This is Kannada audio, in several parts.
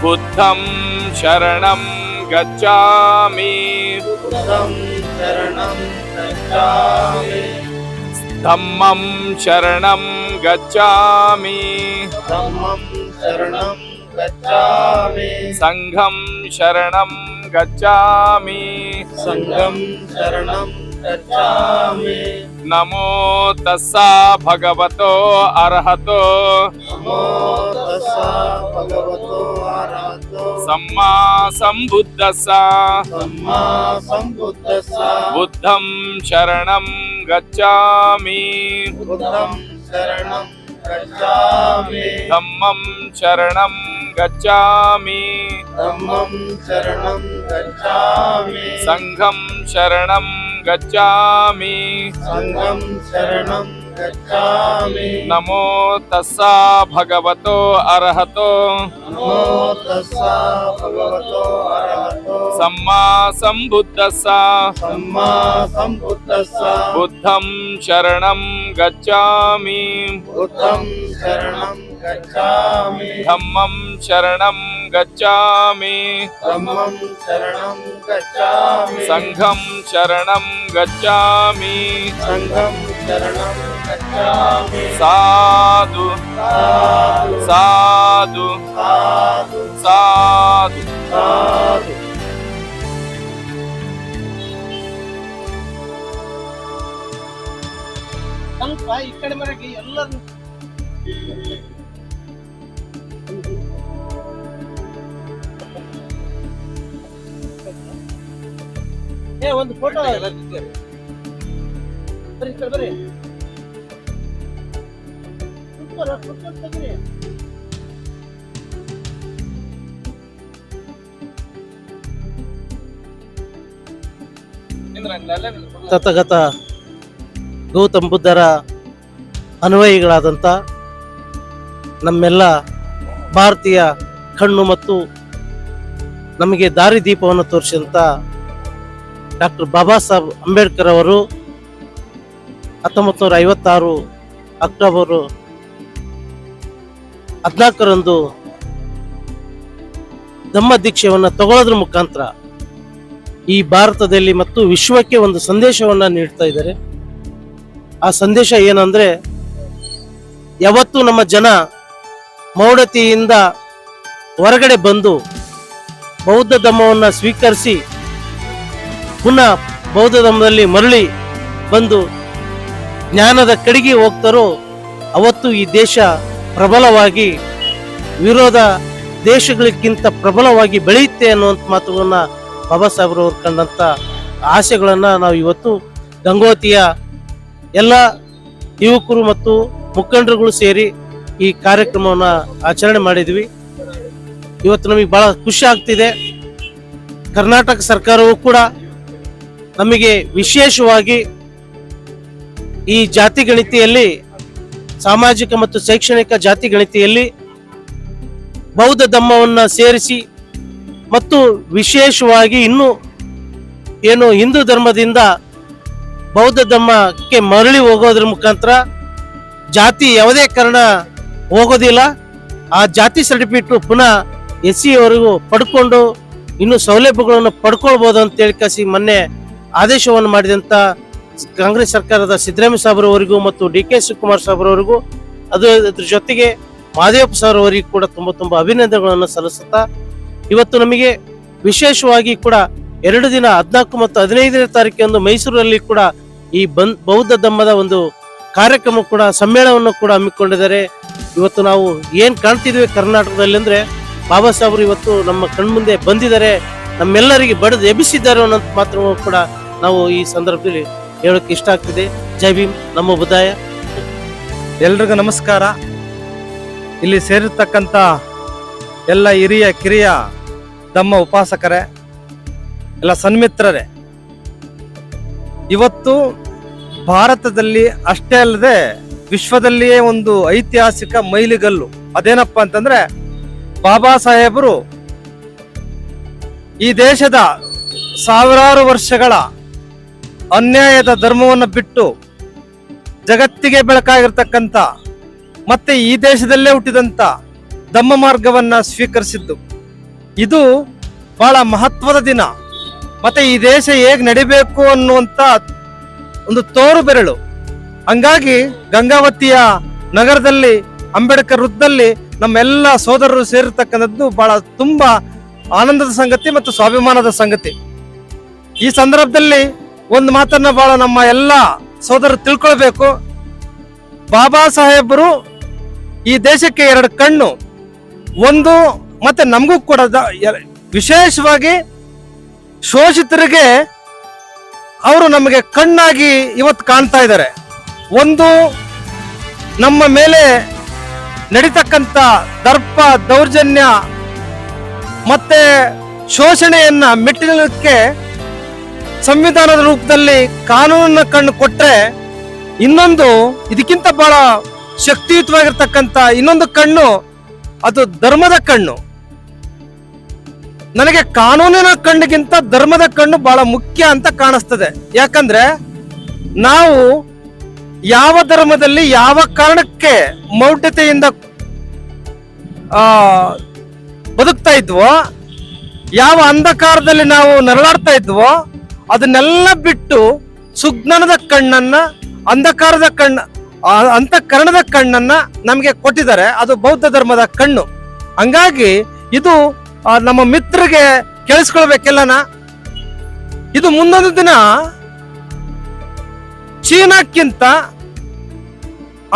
புத்தம் சரணம் கச்சாமி தம்மம் சரணம் கச்சாமி சங்கம் சரணம் கச்சாமி சங்கம் சரணம் கச்சாமி నమో తస్స భగవతో అర్హతో సమ్మా సంబుద్ధస్స బుద్ధం శరణం గచ్చామి ధమ్మం శరణం గచ్చామి సంఘం शरणं గచ్చామి. సంగం శరణం గచ్చామి. నమో తస్సా భగవతో అర్హతో. నమో తస్సా భగవతో అర్హతో. సమ్మా సంబుద్ధస్స. సమ్మా సంబుద్ధస్స. బుద్ధం శరణం గచ్చామి. బుద్ధం శరణం గచ్చామి. ధమ్మం శరణం ಗಚ್ಚಾಮಿ ನಮೋ ತಸ್ಸ ಭಗವತೋ ಅರ್ಹತೋ ನಮೋ ತಸ್ಸ ಭಗವತೋ ಅರಹತೋ ಸಮ್ಮಾ ಸಂಬುದ್ಧಸ್ಸ ಸಮ್ಮಾ ಸಂಬುದ್ಧಸ್ಸ ಬುದ್ಧಂ ಶರಣಂ ಗಚ್ಚಾಮಿ ಬುದ್ಧಂ ಶರಣಂ ಗಚ್ಚಾಮಿ ಧಮ್ಮಂ ಶರಣಂ ಗಚ್ಚಾಮಿ ಧಮ್ಮಂ ಶರಣಂ ಗಚ್ಚಾಮಿ ಸಂಘಂ ಶರಣಂ ಗಚ್ಚಾಮಿ ಸಂಘಂ ಶರಣಂ ಗಚ್ಚಾಮಿ ಸಾಧು ಸಾಧು ಸಾಧು ಸಾಧು ಸಾಧು ಸಾಧು ಸ್ವಲ್ಪ ಈ ಕಡೆ ಬರಕ್ಕೆ ಎಲ್ಲರೂ ಒಂದು ಫೋಟೋ ಬರ್ರಿ ಬರ್ರಿ. ತಥಗತ ಗೌತಮ್ ಬುದ್ಧರ ಅನ್ವಯಿಗಳಾದಂಥ ನಮ್ಮೆಲ್ಲ ಭಾರತೀಯ ಕಣ್ಣು ಮತ್ತು ನಮಗೆ ದಾರಿದೀಪವನ್ನು ತೋರಿಸಿದಂಥ ಡಾಕ್ಟರ್ ಬಾಬಾ ಸಾಹೇಬ್ ಅಂಬೇಡ್ಕರ್ ಅವರು ಹತ್ತೊಂಬತ್ತು ನೂರ ಐವತ್ತಾರು ಅಕ್ಟೋಬರ್ ಹದಿನಾಲ್ಕರಂದು ಧಮ್ಮ ದೀಕ್ಷೆಯನ್ನು ತಗೊಳ್ಳೋದ್ರ ಮುಖಾಂತರ ಈ ಭಾರತದಲ್ಲಿ ಮತ್ತು ವಿಶ್ವಕ್ಕೆ ಒಂದು ಸಂದೇಶವನ್ನು ನೀಡ್ತಾ ಇದ್ದಾರೆ. ಆ ಸಂದೇಶ ಏನಂದ್ರೆ, ಯಾವತ್ತು ನಮ್ಮ ಜನ ಮೌಢತೆಯಿಂದ ಹೊರಗಡೆ ಬಂದು ಬೌದ್ಧ ಧಮ್ಮವನ್ನು ಸ್ವೀಕರಿಸಿ ಪುನಃ ಬೌದ್ಧ ಧರ್ಮದಲ್ಲಿ ಮರಳಿ ಬಂದು ಜ್ಞಾನದ ಕಡೆಗೆ ಹೋಗ್ತಾರೋ, ಅವತ್ತು ಈ ದೇಶ ಪ್ರಬಲವಾಗಿ, ವಿರೋಧ ದೇಶಗಳಿಗಿಂತ ಪ್ರಬಲವಾಗಿ ಬೆಳೆಯುತ್ತೆ ಅನ್ನುವಂಥ ಮಾತುಗಳನ್ನ ಬಾಬಾ ಸಾಹೇಬ್ರವ್ರು ಕಂಡಂಥ ಆಸೆಗಳನ್ನು ನಾವು ಇವತ್ತು ಗಂಗೋತಿಯ ಎಲ್ಲ ಯುವಕರು ಮತ್ತು ಮುಖಂಡರುಗಳು ಸೇರಿ ಈ ಕಾರ್ಯಕ್ರಮವನ್ನ ಆಚರಣೆ ಮಾಡಿದ್ವಿ. ಇವತ್ತು ನಮಗೆ ಬಹಳ ಖುಷಿ ಆಗ್ತಿದೆ. ಕರ್ನಾಟಕ ಸರ್ಕಾರವು ಕೂಡ ನಮಗೆ ವಿಶೇಷವಾಗಿ ಈ ಜಾತಿ ಗಣಿತಿಯಲ್ಲಿ, ಸಾಮಾಜಿಕ ಮತ್ತು ಶೈಕ್ಷಣಿಕ ಜಾತಿ ಗಣಿತಿಯಲ್ಲಿ ಬೌದ್ಧ ಧಮ್ಮವನ್ನು ಸೇರಿಸಿ ಮತ್ತು ವಿಶೇಷವಾಗಿ ಇನ್ನು ಏನು ಹಿಂದೂ ಧರ್ಮದಿಂದ ಬೌದ್ಧ ಧರ್ಮಕ್ಕೆ ಮರಳಿ ಹೋಗೋದ್ರ ಮುಖಾಂತರ ಜಾತಿ ಯಾವುದೇ ಕಾರಣ ಹೋಗೋದಿಲ್ಲ. ಆ ಜಾತಿ ಸರ್ಟಿಫಿಕೇಟ್ ಪುನಃ ಎಸ್ ಸಿವರೆಗೂ ಪಡ್ಕೊಂಡು ಇನ್ನು ಸೌಲಭ್ಯಗಳನ್ನು ಪಡ್ಕೊಳ್ಬೋದು ಅಂತ ಹೇಳಿ ಕಸಿ ಮೊನ್ನೆ ಆದೇಶವನ್ನು ಮಾಡಿದಂತ ಕಾಂಗ್ರೆಸ್ ಸರ್ಕಾರದ ಸಿದ್ದರಾಮಯ್ಯ ಸಾಹೇಬ್ರವರಿಗೂ ಮತ್ತು ಡಿ ಕೆ ಶಿವಕುಮಾರ್ ಸಾಬ್ರವರಿಗೂ, ಅದು ಅದ್ರ ಜೊತೆಗೆ ಮಹದೇವಪ್ಪ ಸರ್ ಅವರಿಗೂ ಕೂಡ ತುಂಬ ತುಂಬ ಅಭಿನಂದನೆಗಳನ್ನು ಸಲ್ಲಿಸುತ್ತಾ, ಇವತ್ತು ನಮಗೆ ವಿಶೇಷವಾಗಿ ಕೂಡ ಎರಡು ದಿನ ಹದಿನಾಲ್ಕು ಮತ್ತು ಹದಿನೈದನೇ ತಾರೀಕಿನಂದು ಮೈಸೂರಲ್ಲಿ ಕೂಡ ಈ ಬಂದ್ ಬೌದ್ಧ ಧಮ್ಮದ ಒಂದು ಕಾರ್ಯಕ್ರಮ ಕೂಡ, ಸಮ್ಮೇಳನವನ್ನು ಕೂಡ ಹಮ್ಮಿಕೊಂಡಿದ್ದಾರೆ. ಇವತ್ತು ನಾವು ಏನ್ ಕಾಣ್ತಿದ್ವಿ ಕರ್ನಾಟಕದಲ್ಲಿ ಅಂದ್ರೆ, ಬಾಬಾ ಸಾಹೇಬರು ಇವತ್ತು ನಮ್ಮ ಕಣ್ಮುಂದೆ ಬಂದಿದ್ದಾರೆ, ನಮ್ಮೆಲ್ಲರಿಗೆ ಬಡದು ಎಬ್ಬಿಸಿದ್ದಾರೆ ಅನ್ನೋಂಥ ಮಾತ್ರ ಕೂಡ ನಾವು ಈ ಸಂದರ್ಭದಲ್ಲಿ ಹೇಳೋಕೆ ಇಷ್ಟ ಆಗ್ತಿದೆ. ಜೈ ಭೀಮ್, ನಮ್ಮ ಬುದ್ಧಾಯ ಎಲ್ರಿಗೂ ನಮಸ್ಕಾರ. ಇಲ್ಲಿ ಸೇರಿರ್ತಕ್ಕಂಥ ಎಲ್ಲ ಹಿರಿಯ, ಕಿರಿಯ ನಮ್ಮ ಉಪಾಸಕರೇ, ಎಲ್ಲ ಸನ್ಮಿತ್ರರೇ, ಇವತ್ತು ಭಾರತದಲ್ಲಿ ಅಷ್ಟೇ ಅಲ್ಲದೆ ವಿಶ್ವದಲ್ಲಿಯೇ ಒಂದು ಐತಿಹಾಸಿಕ ಮೈಲಿಗಲ್ಲು. ಅದೇನಪ್ಪ ಅಂತಂದ್ರೆ, ಬಾಬಾ ಸಾಹೇಬರು ಈ ದೇಶದ ಸಾವಿರಾರು ವರ್ಷಗಳ ಅನ್ಯಾಯದ ಧರ್ಮವನ್ನು ಬಿಟ್ಟು ಜಗತ್ತಿಗೆ ಬೆಳಕಾಗಿರ್ತಕ್ಕಂಥ ಮತ್ತೆ ಈ ದೇಶದಲ್ಲೇ ಹುಟ್ಟಿದಂತ ಧಮ್ಮ ಮಾರ್ಗವನ್ನ ಸ್ವೀಕರಿಸಿದ್ದು. ಇದು ಬಹಳ ಮಹತ್ವದ ದಿನ. ಮತ್ತೆ ಈ ದೇಶ ಹೇಗ್ ನಡಿಬೇಕು ಅನ್ನುವಂತ ಒಂದು ತೋರು ಬೆರಳು. ಹಂಗಾಗಿ ಗಂಗಾವತಿಯ ನಗರದಲ್ಲಿ, ಅಂಬೇಡ್ಕರ್ ವೃತ್ತದಲ್ಲಿ ನಮ್ಮೆಲ್ಲ ಸೋದರರು ಸೇರಿರ್ತಕ್ಕಂಥದ್ದು ಬಹಳ ತುಂಬಾ ಆನಂದದ ಸಂಗತಿ ಮತ್ತು ಸ್ವಾಭಿಮಾನದ ಸಂಗತಿ. ಈ ಸಂದರ್ಭದಲ್ಲಿ ಒಂದು ಮಾತನ್ನ ಬಹಳ ನಮ್ಮ ಎಲ್ಲ ಸೋದರರು ತಿಳ್ಕೊಳ್ಬೇಕು. ಬಾಬಾ ಸಾಹೇಬರು ಈ ದೇಶಕ್ಕೆ ಎರಡು ಕಣ್ಣು, ಒಂದು ಮತ್ತೆ ನಮಗೂ ಕೂಡ ವಿಶೇಷವಾಗಿ ಶೋಷಿತರಿಗೆ ಅವರು ನಮಗೆ ಕಣ್ಣಾಗಿ ಇವತ್ತು ಕಾಣ್ತಾ ಇದ್ದಾರೆ. ಒಂದು ನಮ್ಮ ಮೇಲೆ ನಡೀತಕ್ಕಂಥ ದರ್ಪ ದೌರ್ಜನ್ಯ ಮತ್ತೆ ಶೋಷಣೆಯನ್ನ ಮೆಟ್ಟಿಲಕ್ಕೆ ಸಂವಿಧಾನದ ರೂಪದಲ್ಲಿ ಕಾನೂನನ್ನ ಕಣ್ಣು ಕೊಟ್ಟರೆ ಇನ್ನೊಂದು ಇದಕ್ಕಿಂತ ಬಹಳ ಶಕ್ತಿಯುತವಾಗಿರ್ತಕ್ಕಂಥ ಇನ್ನೊಂದು ಕಣ್ಣು, ಅದು ಧರ್ಮದ ಕಣ್ಣು. ನನಗೆ ಕಾನೂನಿನ ಕಣ್ಣಿಗಿಂತ ಧರ್ಮದ ಕಣ್ಣು ಬಹಳ ಮುಖ್ಯ ಅಂತ ಕಾಣಿಸ್ತದೆ. ಯಾಕಂದ್ರೆ ನಾವು ಯಾವ ಧರ್ಮದಲ್ಲಿ ಯಾವ ಕಾರಣಕ್ಕೆ ಮೌಢ್ಯತೆಯಿಂದ ಬದುಕ್ತಾ ಇದ್ವೋ, ಯಾವ ಅಂಧಕಾರದಲ್ಲಿ ನಾವು ನರಳಾಡ್ತಾ ಇದ್ವೋ ಅದನ್ನೆಲ್ಲ ಬಿಟ್ಟು ಸುಜ್ಞಾನದ ಕಣ್ಣನ್ನ, ಅಂಧಕಾರದ ಕಣ್ಣ ಅಂತಃಕರಣದ ಕಣ್ಣನ್ನ ನಮಗೆ ಕೊಟ್ಟಿದ್ದಾರೆ. ಅದು ಬೌದ್ಧ ಧರ್ಮದ ಕಣ್ಣು. ಹಂಗಾಗಿ ಇದು ನಮ್ಮ ಮಿತ್ರರಿಗೆ ಕೇಳಿಸ್ಕೊಳ್ಬೇಕೆಲ್ಲನ? ಇದು ಮುಂದೊಂದು ದಿನ ಚೀನಾಕ್ಕಿಂತ,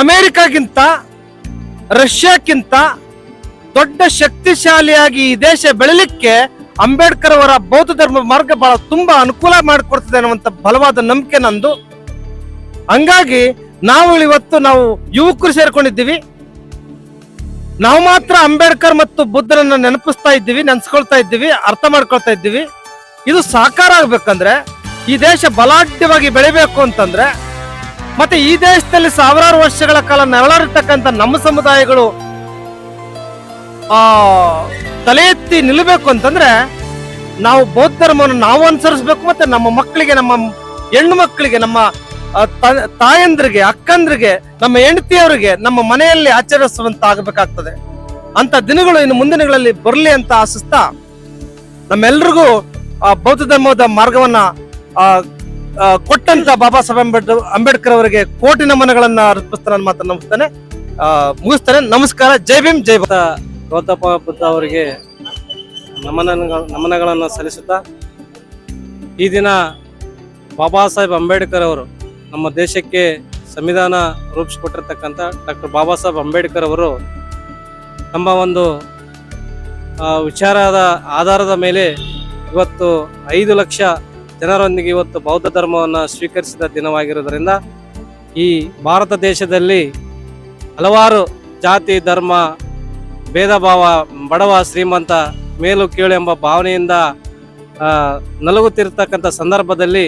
ಅಮೇರಿಕಾಗಿಂತ, ರಷ್ಯಾಕ್ಕಿಂತ ದೊಡ್ಡ ಶಕ್ತಿಶಾಲಿಯಾಗಿ ಈ ದೇಶ ಬೆಳಿಲಿಕ್ಕೆ ಅಂಬೇಡ್ಕರ್ ಅವರ ಬೌದ್ಧ ಧರ್ಮ ಮಾರ್ಗ ಬಹಳ ತುಂಬಾ ಅನುಕೂಲ ಮಾಡಿಕೊಡ್ತದೆ ಅನ್ನುವಂತ ಬಲವಾದ ನಂಬಿಕೆ ನಂದು. ಹಂಗಾಗಿ ನಾವು ಇವತ್ತು ನಾವು ಯುವಕರು ಸೇರ್ಕೊಂಡಿದ್ದೀವಿ. ನಾವು ಮಾತ್ರ ಅಂಬೇಡ್ಕರ್ ಮತ್ತು ಬುದ್ಧನನ್ನ ನೆನಪಿಸ್ತಾ ಇದ್ದೀವಿ, ನೆನ್ಸ್ಕೊಳ್ತಾ ಇದ್ದೀವಿ, ಅರ್ಥ ಮಾಡ್ಕೊಳ್ತಾ ಇದ್ದೀವಿ. ಇದು ಸಾಕಾರ ಆಗ್ಬೇಕಂದ್ರೆ, ಈ ದೇಶ ಬಲಾಢ್ಯವಾಗಿ ಬೆಳಿಬೇಕು ಅಂತಂದ್ರೆ, ಮತ್ತೆ ಈ ದೇಶದಲ್ಲಿ ಸಾವಿರಾರು ವರ್ಷಗಳ ಕಾಲ ನೆರಳಾರಿರ್ತಕ್ಕಂಥ ನಮ್ಮ ಸಮುದಾಯಗಳು ಆ ತಲೆ ಎತ್ತಿ ನಿಲ್ಲಬೇಕು ಅಂತಂದ್ರೆ ನಾವು ಬೌದ್ಧ ಧರ್ಮವನ್ನು ನಾವು ಅನುಸರಿಸಬೇಕು ಮತ್ತೆ ನಮ್ಮ ಮಕ್ಕಳಿಗೆ ನಮ್ಮ ಹೆಣ್ಣು ಮಕ್ಕಳಿಗೆ ನಮ್ಮ ತಾಯಂದ್ರಿಗೆ ಅಕ್ಕಂದ್ರಿಗೆ ನಮ್ಮ ಹೆಂಡತಿಯವರಿಗೆ ನಮ್ಮ ಮನೆಯಲ್ಲಿ ಆಚರಿಸುವಂತ ಆಗಬೇಕಾಗ್ತದೆ ಅಂತ ದಿನಗಳು ಇನ್ನು ಮುಂದಿನಗಳಲ್ಲಿ ಬರಲಿ ಅಂತ ಆಶಿಸ್ತಾ ನಮ್ಮೆಲ್ರಿಗೂ ಆ ಬೌದ್ಧ ಧರ್ಮದ ಮಾರ್ಗವನ್ನ ಕೊಟ್ಟಂತ ಬಾಬಾ ಸಾಹೇಬ್ ಅಂಬೇಡ್ಕರ್ ಅಂಬೇಡ್ಕರ್ ಅವರಿಗೆ ಕೋಟಿ ನಮನಗಳನ್ನ ಅರ್ಪಿಸ್ತಾನೆ ಮಾತ್ರ ಆ, ಮುಗಿಸ್ತಾನೆ. ನಮಸ್ಕಾರ. ಜೈ ಭೀಮ್ ಜೈ ಭಾರತ್. ಗೌತಮ ಬುದ್ಧ ಅವರಿಗೆ ನಮನ ನಮನಗಳನ್ನು ಸಲ್ಲಿಸುತ್ತಾ ಈ ದಿನ ಬಾಬಾ ಸಾಹೇಬ್ ಅಂಬೇಡ್ಕರ್ ಅವರು ನಮ್ಮ ದೇಶಕ್ಕೆ ಸಂವಿಧಾನ ರೂಪಿಸಿಕೊಟ್ಟಿರ್ತಕ್ಕಂಥ ಡಾಕ್ಟರ್ ಬಾಬಾ ಸಾಹೇಬ್ ಅಂಬೇಡ್ಕರ್ ಅವರು ನಮ್ಮ ಒಂದು ವಿಚಾರದ ಆಧಾರದ ಮೇಲೆ ಇವತ್ತು ಐದು ಲಕ್ಷ ಜನರೊಂದಿಗೆ ಇವತ್ತು ಬೌದ್ಧ ಧರ್ಮವನ್ನು ಸ್ವೀಕರಿಸಿದ ದಿನವಾಗಿರುವುದರಿಂದ ಈ ಭಾರತ ದೇಶದಲ್ಲಿ ಹಲವಾರು ಜಾತಿ, ಧರ್ಮ ಭೇದ ಭಾವ, ಬಡವ, ಶ್ರೀಮಂತ ಮೇಲು ಕೀಳು ಎಂಬ ಭಾವನೆಯಿಂದ ನಲುಗುತ್ತಿರ್ತಕ್ಕಂಥ ಸಂದರ್ಭದಲ್ಲಿ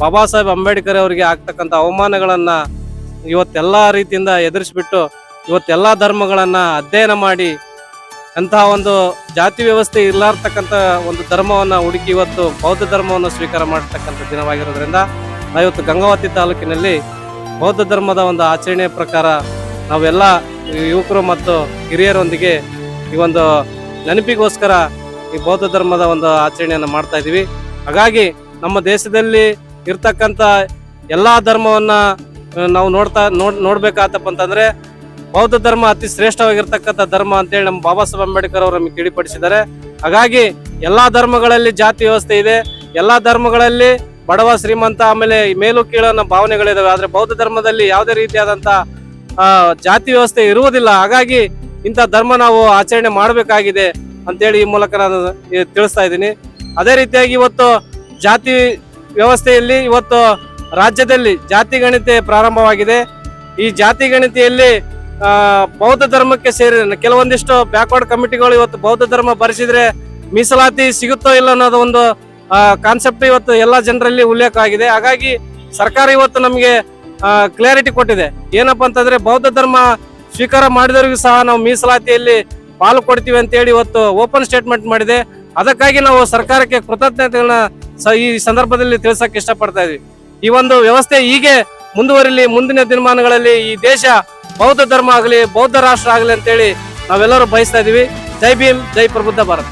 ಬಾಬಾ ಸಾಹೇಬ್ ಅಂಬೇಡ್ಕರ್ ಅವರಿಗೆ ಆಗ್ತಕ್ಕಂಥ ಅವಮಾನಗಳನ್ನು ಇವತ್ತೆಲ್ಲ ರೀತಿಯಿಂದ ಎದುರಿಸಿಬಿಟ್ಟು, ಇವತ್ತೆಲ್ಲ ಧರ್ಮಗಳನ್ನು ಅಧ್ಯಯನ ಮಾಡಿ ಅಂತಹ ಒಂದು ಜಾತಿ ವ್ಯವಸ್ಥೆ ಇರ್ಲಾರ್ತಕ್ಕಂಥ ಒಂದು ಧರ್ಮವನ್ನ ಹುಡುಕಿ ಇವತ್ತು ಬೌದ್ಧ ಧರ್ಮವನ್ನು ಸ್ವೀಕಾರ ಮಾಡತಕ್ಕಂಥ ದಿನವಾಗಿರೋದ್ರಿಂದ ನಾವಿವತ್ತು ಗಂಗಾವತಿ ತಾಲೂಕಿನಲ್ಲಿ ಬೌದ್ಧ ಧರ್ಮದ ಒಂದು ಆಚರಣೆಯ ಪ್ರಕಾರ ನಾವೆಲ್ಲ ಯುವಕರು ಮತ್ತು ಹಿರಿಯರೊಂದಿಗೆ ಈ ಒಂದು ನೆನಪಿಗೋಸ್ಕರ ಈ ಬೌದ್ಧ ಧರ್ಮದ ಒಂದು ಆಚರಣೆಯನ್ನು ಮಾಡ್ತಾ ಇದ್ದೀವಿ. ಹಾಗಾಗಿ ನಮ್ಮ ದೇಶದಲ್ಲಿ ಇರ್ತಕ್ಕಂಥ ಎಲ್ಲ ಧರ್ಮವನ್ನು ನಾವು ನೋಡ್ತಾ ನೋಡ್ ನೋಡ್ಬೇಕಾತಪ್ಪ ಅಂತಂದರೆ ಬೌದ್ಧ ಧರ್ಮ ಅತಿ ಶ್ರೇಷ್ಠವಾಗಿರ್ತಕ್ಕಂಥ ಧರ್ಮ ಅಂತೇಳಿ ನಮ್ಮ ಬಾಬಾ ಸಾಹೇಬ್ ಅಂಬೇಡ್ಕರ್ ಅವರು ನಮಗೆ ತಿಳಿಪಡಿಸಿದ್ದಾರೆ. ಹಾಗಾಗಿ ಎಲ್ಲ ಧರ್ಮಗಳಲ್ಲಿ ಜಾತಿ ವ್ಯವಸ್ಥೆ ಇದೆ. ಎಲ್ಲ ಧರ್ಮಗಳಲ್ಲಿ ಬಡವ ಶ್ರೀಮಂತ ಆಮೇಲೆ ಮೇಲು ಕೀಳೋ ಭಾವನೆಗಳಿದ್ದಾವೆ ಆದ್ರೆ ಬೌದ್ಧ ಧರ್ಮದಲ್ಲಿ ಯಾವುದೇ ರೀತಿಯಾದಂತ ಆ, ಜಾತಿ ವ್ಯವಸ್ಥೆ ಇರುವುದಿಲ್ಲ. ಹಾಗಾಗಿ ಇಂಥ ಧರ್ಮ ನಾವು ಆಚರಣೆ ಮಾಡಬೇಕಾಗಿದೆ ಅಂತೇಳಿ ಈ ಮೂಲಕ ನಾನು ತಿಳಿಸ್ತಾ ಇದ್ದೀನಿ. ಅದೇ ರೀತಿಯಾಗಿ ಇವತ್ತು ಜಾತಿ ವ್ಯವಸ್ಥೆಯಲ್ಲಿ ಇವತ್ತು ರಾಜ್ಯದಲ್ಲಿ ಜಾತಿ ಗಣತಿ ಪ್ರಾರಂಭವಾಗಿದೆ. ಈ ಜಾತಿ ಗಣತಿಯಲ್ಲಿ ಬೌದ್ಧ ಧರ್ಮಕ್ಕೆ ಸೇರಿದ ಕೆಲವೊಂದಿಷ್ಟು ಬ್ಯಾಕ್ವರ್ಡ್ ಕಮಿಟಿಗಳು ಇವತ್ತು ಬೌದ್ಧ ಧರ್ಮ ಬರೆಸಿದ್ರೆ ಮೀಸಲಾತಿ ಸಿಗುತ್ತೋ ಇಲ್ಲ ಅನ್ನೋದು ಒಂದು ಕಾನ್ಸೆಪ್ಟ್ ಇವತ್ತು ಎಲ್ಲ ಜನರಲ್ಲಿ ಉಲ್ಲೇಖ ಆಗಿದೆ. ಹಾಗಾಗಿ ಸರ್ಕಾರ ಇವತ್ತು ನಮಗೆ ಕ್ಲಾರಿಟಿ ಕೊಟ್ಟಿದೆ. ಏನಪ್ಪಾ ಅಂತಂದ್ರೆ ಬೌದ್ಧ ಧರ್ಮ ಸ್ವೀಕಾರ ಮಾಡಿದವರಿಗೂ ಸಹ ನಾವು ಮೀಸಲಾತಿಯಲ್ಲಿ ಪಾಲು ಕೊಡ್ತೀವಿ ಅಂತೇಳಿ ಇವತ್ತು ಓಪನ್ ಸ್ಟೇಟ್ಮೆಂಟ್ ಮಾಡಿದೆ. ಅದಕ್ಕಾಗಿ ನಾವು ಸರ್ಕಾರಕ್ಕೆ ಕೃತಜ್ಞತೆಗಳನ್ನ ಈ ಸಂದರ್ಭದಲ್ಲಿ ತಿಳಿಸಕ್ಕೆ ಇಷ್ಟಪಡ್ತಾ ಇದ್ವಿ. ಈ ಒಂದು ವ್ಯವಸ್ಥೆ ಹೀಗೆ ಮುಂದುವರಿಲಿ, ಮುಂದಿನ ದಿನಮಾನಗಳಲ್ಲಿ ಈ ದೇಶ ಬೌದ್ಧ ಧರ್ಮ ಆಗಲಿ, ಬೌದ್ಧ ರಾಷ್ಟ್ರ ಆಗಲಿ ಅಂತೇಳಿ ನಾವೆಲ್ಲರೂ ಬಯಸ್ತಾ ಇದೀವಿ ಜೈ ಭೀಮ್, ಜೈ ಪ್ರಬುದ್ಧ ಭಾರತ್.